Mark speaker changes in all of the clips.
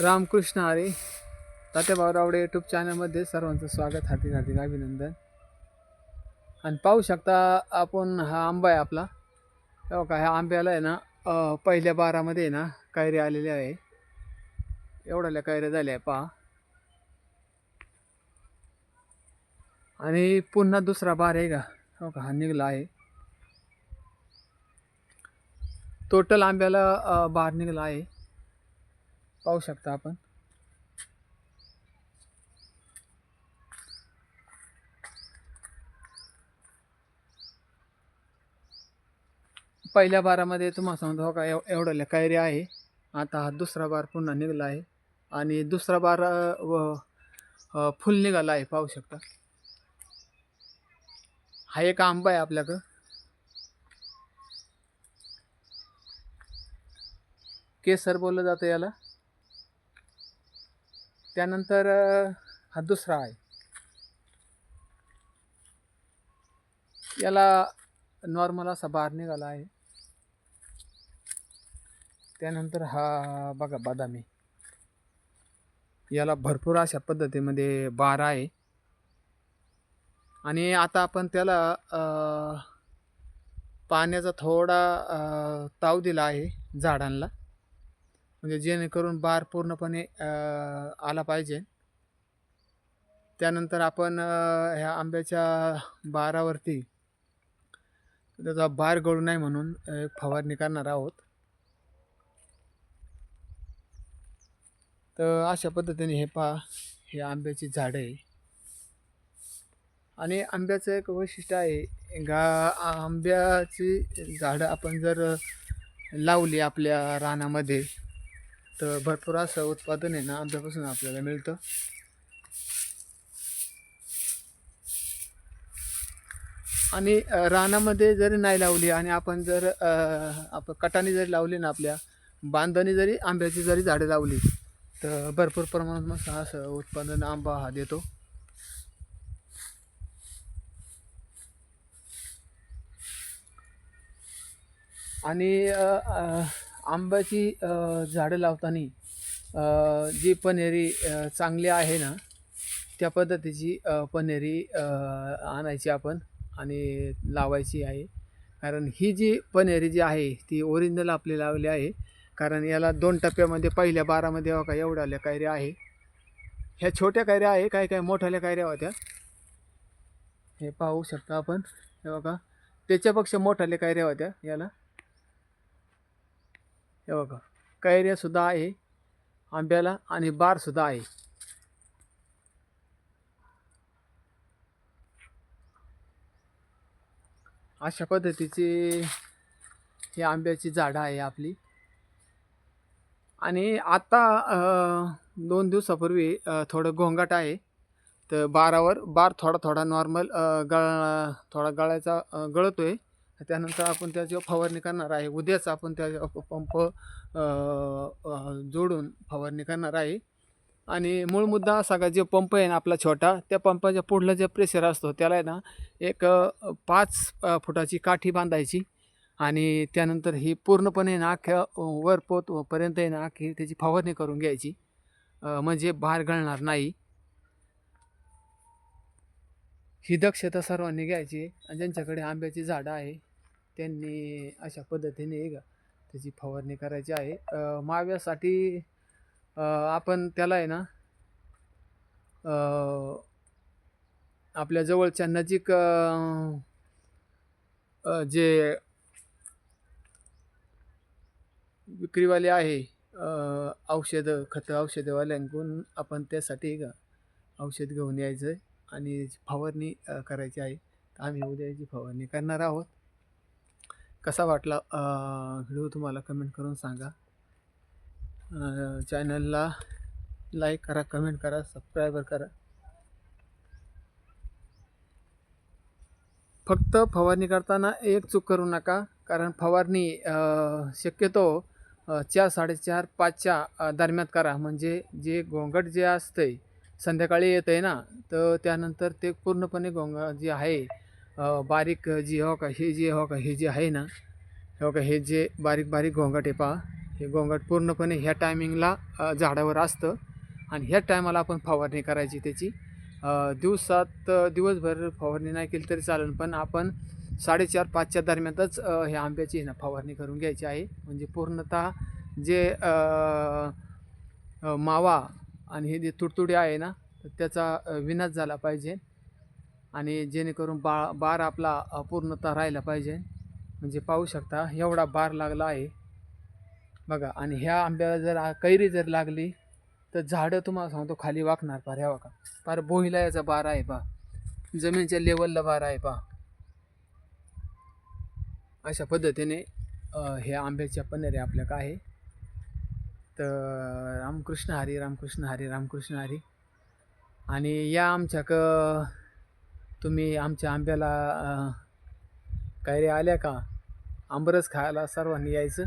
Speaker 1: रामकृष्ण आरे तात्या Rowdy YouTube चॅनलमध्ये सर्वांचं स्वागत हार्दिक हार्दिक अभिनंदन. आणि पाहू शकता आपण हा आंबा आहे आपला. तेव्हा का ह्या आंब्याला आहे ना पहिल्या बारामध्ये आहे ना कैऱ्या आलेल्या आहे. एवढ्याल्या कैऱ्या झाल्या आहे पहा. आणि पुन्हा दुसरा बार आहे का? हो का हा निघला आहे. टोटल आंब्याला बार निघला आहे. पाहू शकता आपण. पहिल्या बारामध्ये तुम्हाला सांगतो हो का एव एवढं कैरी आहे. आता हा दुसरा बार पुन्हा निघाला आहे. आणि दुसरा बार व फुल निघाला आहे पाहू शकता. हा एक आंबा आहे आपल्याकडं. केसर बोललं जातं याला. त्यानंतर हा दुसरा आहे. याला नॉर्मल असा बार निघाला आहे. त्यानंतर हा बघा बदामी. याला भरपूर अशा पद्धतीमध्ये बार आहे. आणि आता आपण त्याला पाण्याचा थोडा ताव दिला आहे झाडांना म्हणजे जेणेकरून बार पूर्णपणे आला पाहिजे. त्यानंतर आपण ह्या आंब्याच्या बारावरती त्याचा बार गळू नये म्हणून एक फवारणी करणार आहोत. तर अशा पद्धतीने हे पहा हे आंब्याची झाडं आहे. आणि आंब्याचं एक वैशिष्ट्य आहे गा आंब्याची झाडं आपण जर लावली आपल्या रानामध्ये तर भरपूर असं उत्पादन आहे ना आंब्यापासून आपल्याला मिळतं. आणि रानामध्ये जरी नाही लावली आणि आपण जर आपण कटाने जरी लावली ना आपल्या बांधाने जरी आंब्याची जरी झाडे लावली तर भरपूर प्रमाणात मस्त असं उत्पादन आंबा हा देतो. आणि आंब्याची झाडं लावताना जी पनेरी चांगली आहे ना त्या पद्धतीची पन्हेरी पनेरी आणायची आपण आणि लावायची आहे. कारण ही जी पनेरी जी आहे ती ओरिजिनल आपली लावली आहे. कारण याला दोन टप्प्यामध्ये पहिल्या बारामध्ये बघा एवढ्याल्या कायऱ्या आहे. ह्या छोट्या कायऱ्या आहे काय काय मोठ्याल्या कायऱ्या होत्या. हे पाहू शकता आपण. हे बघा त्याच्यापेक्षा मोठ्याल्या कायऱ्या होत्या याला. हे बघा कैऱ्यासुद्धा आहे आंब्याला आणि बारसुद्धा आहे. अशा पद्धतीची ही आंब्याची झाडं आहे आपली. आणि आत्ता दोन दिवसापूर्वी थोडं घोंगाट आहे तर बारावर बार थोडा थोडा नॉर्मल गळ थोडा गळायचा गळतो आहे त्यानंतर आपण त्याची फवारणी करणार आहे उद्याच आपण त्या पंप जोडून फवारणी करणार आहे. आणि मूळ मुद्दा असा का जे पंप आहे ना आपला छोटा त्या पंपाच्या पुढलं जे प्रेशर असतो त्याला आहे ना एक पाच फुटाची काठी बांधायची. आणि त्यानंतर ही पूर्णपणे ना अख्ख्या वर पोतपर्यंत आहे ना अख्खी त्याची फवारणी करून घ्यायची. म्हणजे बाहेर गळणार नाही. ही दक्षता सर्वांनी घ्यायची. आणि ज्यांच्याकडे आंब्याची झाडं आहे त्यांनी अशा पद्धतीने आहे का त्याची फवारणी करायची आहे. माव्यासाठी आपण त्याला आहे ना आपल्या जवळच्या नजीक जे विक्रीवाले आहे औषधं खतं औषधवाल्यांकडून आपण त्यासाठी का औषध घेऊन यायचं आहे आणि फवारणी करायची आहे. तर आम्ही उद्याची फवारणी करणार आहोत. कसा वाटला व्हिडिओ तुम्हाला कमेंट करून सांगा. चॅनलला लाईक करा कमेंट करा सबस्क्रायबर करा. फक्त फवारणी करताना एक चूक करू नका कारण फवारणी शक्यतो चार साडेचार पाचच्या दरम्यान दरम्यात करा. म्हणजे जे गोंगट जे असतंय संध्याकाळी येतं आहे ना तर त्यानंतर ते पूर्णपणे गोंग जे आहे बारीक जी हो का हे जे हो का हे जे आहे ना हो का हे जे बारीक बारीक घोंगट आहे पहा हे घोंगट पूर्णपणे ह्या टायमिंगला झाडावर असतं आणि ह्या टायमाला आपण फवारणी करायची त्याची. दिवसात दिवसभर फवारणी नाही केली तरी चालेल पण आपण साडेचार पाचच्या दरम्यानच हे ह्या आंब्याची ना फवारणी करून घ्यायची आहे. म्हणजे पूर्णतः जे मावा आणि हे जे तुडतुडे आहे ना तर त्याचा विनाश झाला पाहिजे. आणि जेणेकरून बा बार आपला पूर्णतः राहिला पाहिजे. म्हणजे पाहू शकता एवढा बार लागला आहे. बघा आणि ह्या आंब्याला जर कैरी जर लागली तर झाडं तुम्हाला सांगतो खाली वाकणार पार ह्या बघा पार बोहिला याचा बार आहे पा जमिनीच्या लेवलला बार आहे पा अशा पद्धतीने ह्या हे आंब्याच्या आपल्या काय आहे. तर रामकृष्ण हरी रामकृष्ण हरी रामकृष्ण हरी. आणि या आमच्याक तुम्ही आमच्या आंब्याला अ, आल्या का? आंबरस खायला सर्वांनी यायचं.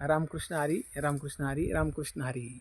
Speaker 1: रामकृष्ण हरी रामकृष्ण हरी रामकृष्ण हरी.